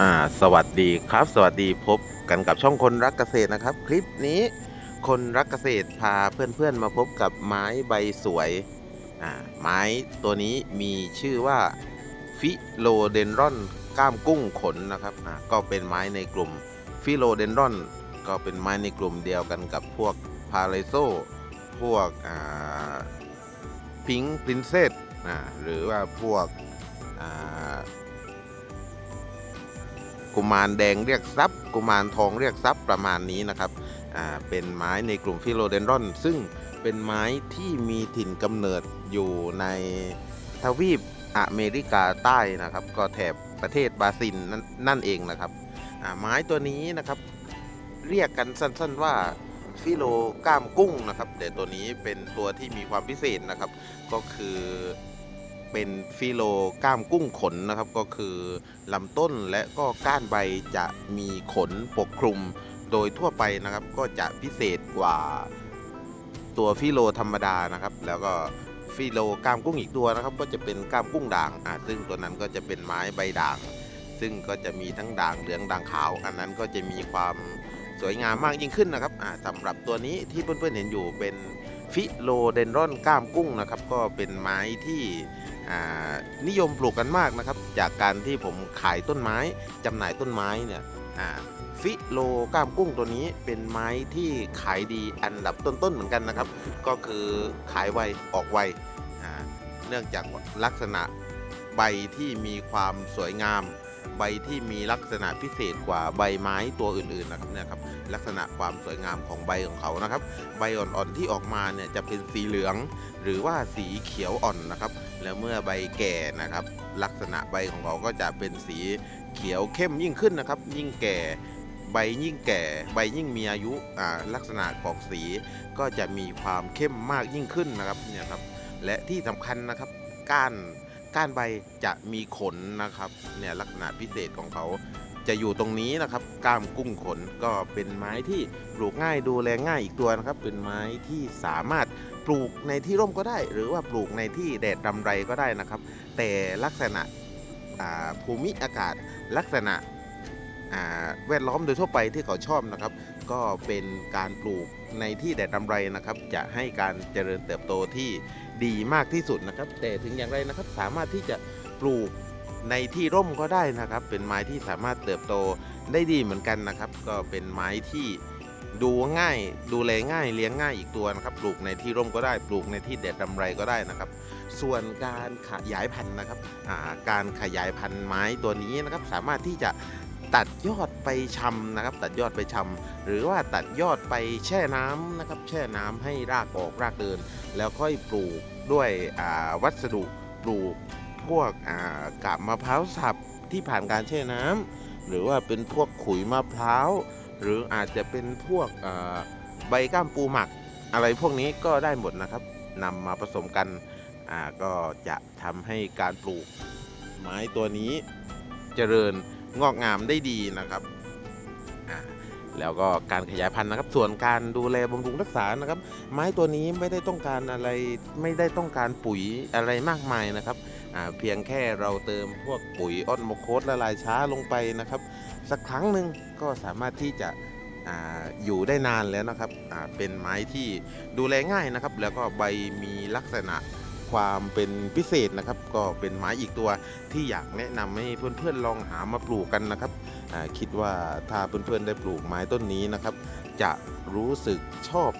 อ่าสวัสดีครับ สวัสดีพบกันกับช่องคนรักเกษตรนะครับ คลิปนี้คนรักเกษตรพาเพื่อนๆมาพบกับไม้ใบสวยอ่าไม้ตัวนี้มีชื่อว่าฟิโลเดนรอนก้ามกุ้งขนนะครับอ่าก็เป็นไม้ในกลุ่มฟิโลเดนรอนก็เป็นไม้ในกลุ่มเดียวกันกับพวกพาเลโซพวกอ่าพิงค์พรินเซสด่าหรือว่าพวกอ่า กุมารแดงเรียกทรัพย์ กุมารทองเรียกทรัพย์ประมาณนี้นะครับอ่าเป็นไม้ในกลุ่มฟิโลเดนดรอน ซึ่งเป็นไม้ที่มีถิ่นกำเนิดอยู่ในทวีปอเมริกาใต้นะครับ ก็แถบประเทศบราซิลนั่นนั่นเองนะครับอ่าไม้ตัวนี้นะครับเรียกกันสั้นๆว่าฟิโลก้ามกุ้งนะครับแต่ตัวนี้เป็นตัวที่มีความพิเศษนะครับ ก็คือ เป็นฟิโลก้ามกุ้งขนนะครับ ก็คือลำต้นและก็ก้านใบจะมีขนปกคลุม โดยทั่วไปนะครับ ก็จะพิเศษกว่าตัวฟิโลธรรมดานะครับ แล้วก็ฟิโลก้ามกุ้งอีกตัวนะครับ ก็จะเป็นก้ามกุ้งด่างอ่าซึ่งตัวนั้นก็จะเป็นไม้ใบด่าง ซึ่งก็จะมีทั้งด่างเหลืองด่างขาว อันนั้นก็จะมีความสวยงามมากยิ่งขึ้นนะครับอ่าสำหรับตัวนี้ที่เพื่อนๆเห็นอยู่เป็นฟิโลเดนรอนก้ามกุ้งนะครับ ก็เป็นไม้ที่ นิยมปลูกกันมากนะครับ จากการที่ผมขายต้นไม้จำหน่ายต้นไม้เนี่ยฟิโลก้ามกุ้งตัวนี้เป็นไม้ที่ขายดีอันดับต้นๆเหมือนกันนะครับ ก็คือขายไวออกไวเนื่องจากลักษณะใบที่มีความสวยงาม ใบที่มีลักษณะพิเศษกว่าใบไม้ตัวอื่นๆนะครับเนี่ยครับลักษณะความสวยงามของใบของเขานะครับ ใบอ่อนๆที่ออกมาเนี่ยจะเป็นสีเหลือง หรือว่าสีเขียวอ่อนนะครับ แล้วเมื่อใบแก่นะครับ ลักษณะใบของเขาก็จะเป็นสีเขียวเข้มยิ่งขึ้นนะครับ ยิ่งแก่ใบยิ่งแก่ใบยิ่งมีอายุลักษณะของสีก็จะมีความเข้มมากยิ่งขึ้นนะครับเนี่ยครับและที่สำคัญนะครับก้าน ก้านใบจะมีขนนะครับเนี่ยลักษณะพิเศษของเขาจะอยู่ตรงนี้นะครับก้ามกุ้งขนก็เป็นไม้ที่ปลูกง่ายดูแลง่ายอีกตัวนะครับ เป็นไม้ที่สามารถปลูกในที่ร่มก็ได้ หรือว่าปลูกในที่แดดรำไรก็ได้นะครับ แต่ลักษณะภูมิอากาศลักษณะ แวดล้อมโดยทั่วไปที่เขาชอบนะครับ ก็เป็นการปลูกในที่แดดรำไรนะครับ จะให้การเจริญเติบโตที่ดีมากที่สุดนะครับ แต่ถึงอย่างไรนะครับสามารถที่จะปลูกในที่ร่มก็ได้นะครับ เป็นไม้ที่สามารถเติบโตได้ดีเหมือนกันนะครับ ก็เป็นไม้ที่ดูง่ายดูแลง่ายเลี้ยงง่ายอีกตัวนะครับ ปลูกในที่ร่มก็ได้ปลูกในที่แดดรำไรก็ได้นะครับ ส่วนการขยายพันธุ์นะครับการขยายพันธุ์ไม้ตัวนี้นะครับ สามารถที่จะ ตัดยอดไปชำนะครับ ตัดยอดไปชำหรือว่าตัดยอดไปแช่น้ำนะครับ แช่น้ำให้รากออกรากเดิน แล้วค่อยปลูกด้วยวัสดุปลูกพวกกาบมะพร้าวสับที่ผ่านการแช่น้ำหรือว่าเป็นพวกขุยมะพร้าวหรืออาจจะเป็นพวกใบก้ามปูหมัก อะไรพวกนี้ก็ได้หมดนะครับนำมาผสมกันก็จะทำให้การปลูกไม้ตัวนี้เจริญ งอกงามได้ดีนะครับแล้วก็การขยายพันธุ์นะครับ ส่วนการดูแลบำรุงรักษานะครับ ไม้ตัวนี้ไม่ได้ต้องการอะไรไม่ได้ต้องการปุ๋ยอะไรมากมายนะครับเพียงแค่เราเติมพวกปุ๋ยออนโมโคสละลายช้าลงไปนะครับ สักครั้งหนึ่งก็สามารถที่จะออยู่ได้นานแล้วนะครับเป็นไม้ที่ดูแลง่ายนะครับ แล้วก็ใบมีลักษณะ ความเป็นพิเศษนะครับ ก็เป็นไม้อีกตัวที่อยากแนะนำให้เพื่อนๆลองหามาปลูกกันนะครับคิดว่าถ้าเพื่อนๆได้ปลูกไม้ต้นนี้นะครับ จะรู้สึกชอบ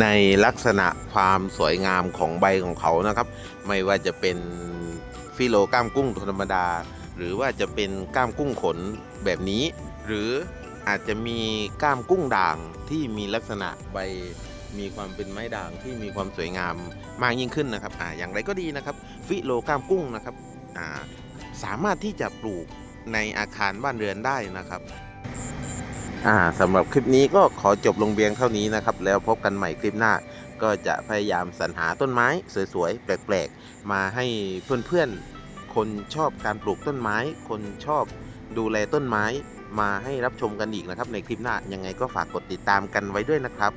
ในลักษณะความสวยงามของใบของเขานะครับ ไม่ว่าจะเป็นฟิโลก้ามกุ้งธรรมดา หรือว่าจะเป็นก้ามกุ้งขนแบบนี้ หรืออาจจะมีก้ามกุ้งด่างที่มีลักษณะใบ มีความเป็นไม้ด่างที่มีความสวยงามมากยิ่งขึ้นนะครับอ่าอย่างไรก็ดีนะครับ ฟิโลก้ามกุ้งนะครับอ่าสามารถที่จะปลูกในอาคารบ้านเรือนได้นะครับอ่าสำหรับคลิปนี้ก็ขอจบลงเบียงเท่านี้นะครับ แล้วพบกันใหม่คลิปหน้า ก็จะพยายามสรรหาต้นไม้สวยๆ แปลกๆ มาให้เพื่อนๆ คนชอบการปลูกต้นไม้ คนชอบดูแลต้นไม้มาให้รับชมกันอีกนะครับ ในคลิปหน้ายังไงก็ฝากกดติดตามกันไว้ด้วยนะครับ